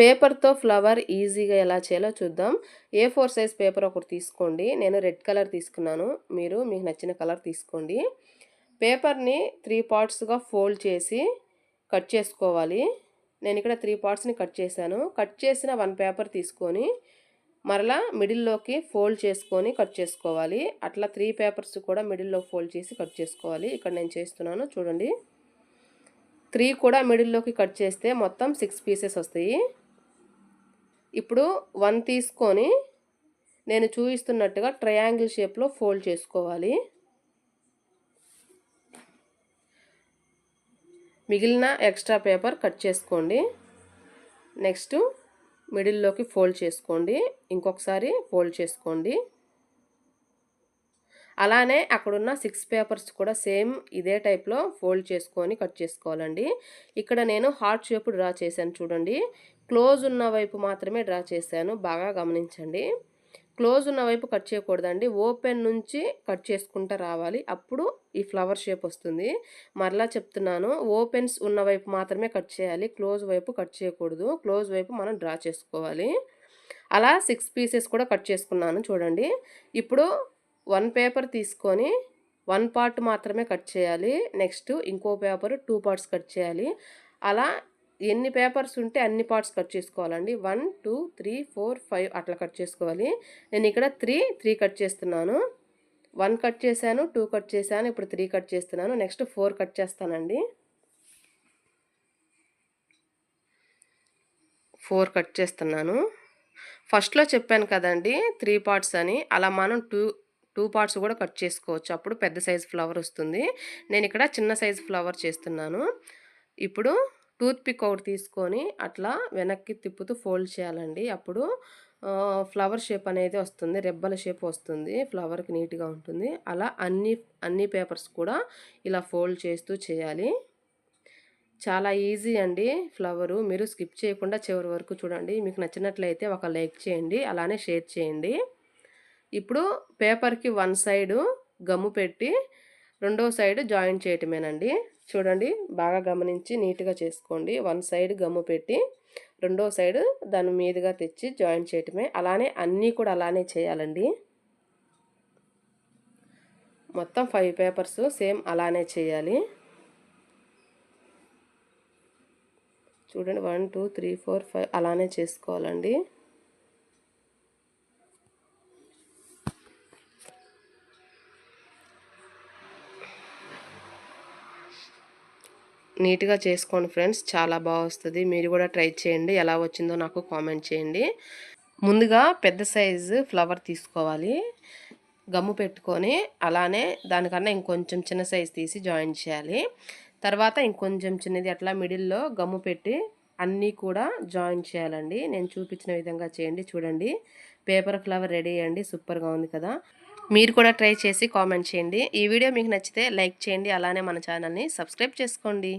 పేపర్తో ఫ్లవర్ ఈజీగా ఎలా చేయాలో చూద్దాం. ఏ ఫోర్ సైజ్ పేపర్ ఒకటి తీసుకోండి. నేను రెడ్ కలర్ తీసుకున్నాను. మీరు మీకు నచ్చిన కలర్ తీసుకోండి. పేపర్ని త్రీ పార్ట్స్గా ఫోల్డ్ చేసి కట్ చేసుకోవాలి. నేను ఇక్కడ త్రీ పార్ట్స్ని కట్ చేశాను. కట్ చేసిన వన్ పేపర్ తీసుకొని మరలా మిడిల్లోకి ఫోల్డ్ చేసుకొని కట్ చేసుకోవాలి. అట్లా త్రీ పేపర్స్ కూడా మిడిల్లో ఫోల్డ్ చేసి కట్ చేసుకోవాలి. ఇక్కడ నేను చేస్తున్నాను. చూడండి. త్రీ కూడా మిడిల్లోకి కట్ చేస్తే మొత్తం సిక్స్ పీసెస్ వస్తాయి. ఇప్పుడు వన్ తీసుకొని నేను చూపిస్తున్నట్టుగా ట్రయాంగిల్ షేప్లో ఫోల్డ్ చేసుకోవాలి. మిగిలిన ఎక్స్ట్రా పేపర్ కట్ చేసుకోండి. నెక్స్ట్ మిడిల్లోకి ఫోల్డ్ చేసుకోండి. ఇంకొకసారి ఫోల్డ్ చేసుకోండి. అలానే అక్కడున్న సిక్స్ పేపర్స్ కూడా సేమ్ ఇదే టైప్లో ఫోల్డ్ చేసుకొని కట్ చేసుకోవాలండి. ఇక్కడ నేను హార్ట్ షేప్ డ్రా చేశాను చూడండి. క్లోజ్ ఉన్న వైపు మాత్రమే డ్రా చేశాను బాగా గమనించండి. క్లోజ్ ఉన్న వైపు కట్ చేయకూడదండి. ఓపెన్ నుంచి కట్ చేసుకుంటూ రావాలి. అప్పుడు ఈ ఫ్లవర్ షేప్ వస్తుంది. మరలా చెప్తున్నాను ఓపెన్స్ ఉన్న వైపు మాత్రమే కట్ చేయాలి. క్లోజ్ వైపు కట్ చేయకూడదు. క్లోజ్ వైపు మనం డ్రా చేసుకోవాలి. అలా సిక్స్ పీసెస్ కూడా కట్ చేసుకున్నాను చూడండి. ఇప్పుడు వన్ పేపర్ తీసుకొని వన్ పార్ట్ మాత్రమే కట్ చేయాలి. నెక్స్ట్ ఇంకో పేపర్ టూ పార్ట్స్ కట్ చేయాలి. అలా ఎన్ని పేపర్స్ ఉంటే అన్ని పార్ట్స్ కట్ చేసుకోవాలండి. One two three four five అట్లా కట్ చేసుకోవాలి. నేను ఇక్కడ త్రీ త్రీ కట్ చేస్తున్నాను. వన్ కట్ చేశాను టూ కట్ చేశాను ఇప్పుడు త్రీ కట్ చేస్తున్నాను. నెక్స్ట్ ఫోర్ కట్ చేస్తానండి. ఫోర్ కట్ చేస్తున్నాను. ఫస్ట్లో చెప్పాను కదండి త్రీ పార్ట్స్ అని. అలా మనం టూ టూ పార్ట్స్ కూడా కట్ చేసుకోవచ్చు. అప్పుడు పెద్ద సైజు ఫ్లవర్ వస్తుంది. నేను ఇక్కడ చిన్న సైజు ఫ్లవర్ చేస్తున్నాను. ఇప్పుడు టూత్పిక్ ఒకటి తీసుకొని అట్లా వెనక్కి తిప్పుతూ ఫోల్డ్ చేయాలండి. అప్పుడు ఫ్లవర్ షేప్ అనేది వస్తుంది. రెబ్బల షేప్ వస్తుంది. ఫ్లవర్కి నీట్గా ఉంటుంది. అలా అన్ని అన్ని పేపర్స్ కూడా ఇలా ఫోల్డ్ చేస్తూ చేయాలి. చాలా ఈజీ అండి ఫ్లవరు. మీరు స్కిప్ చేయకుండా చివరి వరకు చూడండి. మీకు నచ్చినట్లయితే ఒక లైక్ చేయండి. అలానే షేర్ చేయండి. ఇప్పుడు పేపర్కి వన్ సైడు గమ్ము పెట్టి రెండో సైడ్ జాయిన్ చేయటమేనండి. చూడండి బాగా గమనించి నీట్గా చేసుకోండి. వన్ సైడ్ గమ్ము పెట్టి రెండో సైడ్ దాని మీదుగా తెచ్చి జాయిన్ చేయటమే. అలానే అన్నీ కూడా అలానే చేయాలండి. మొత్తం ఫైవ్ పేపర్స్ సేమ్ అలానే చేయాలి. చూడండి one two three four five అలానే చేసుకోవాలండి. నీట్గా చేసుకోండి ఫ్రెండ్స్. చాలా బాగా వస్తుంది. మీరు కూడా ట్రై చేయండి. ఎలా వచ్చిందో నాకు కామెంట్ చేయండి. ముందుగా పెద్ద సైజు ఫ్లవర్ తీసుకోవాలి. గమ్ము పెట్టుకొని అలానే దానికన్నా ఇంకొంచెం చిన్న సైజు తీసి జాయిన్ చేయాలి. తర్వాత ఇంకొంచెం చిన్నది అట్లా మిడిల్లో గమ్ము పెట్టి అన్నీ కూడా జాయిన్ చేయాలండి. నేను చూపించిన విధంగా చేయండి. చూడండి. పేపర్ ఫ్లవర్ రెడీ అయ్యండి. సూపర్గా ఉంది కదా. మీరు కూడా ట్రై చేసి కామెంట్ చేయండి. ఈ వీడియో మీకు నచ్చితే లైక్ చేయండి. అలానే మన ఛానల్ని సబ్స్క్రైబ్ చేసుకోండి.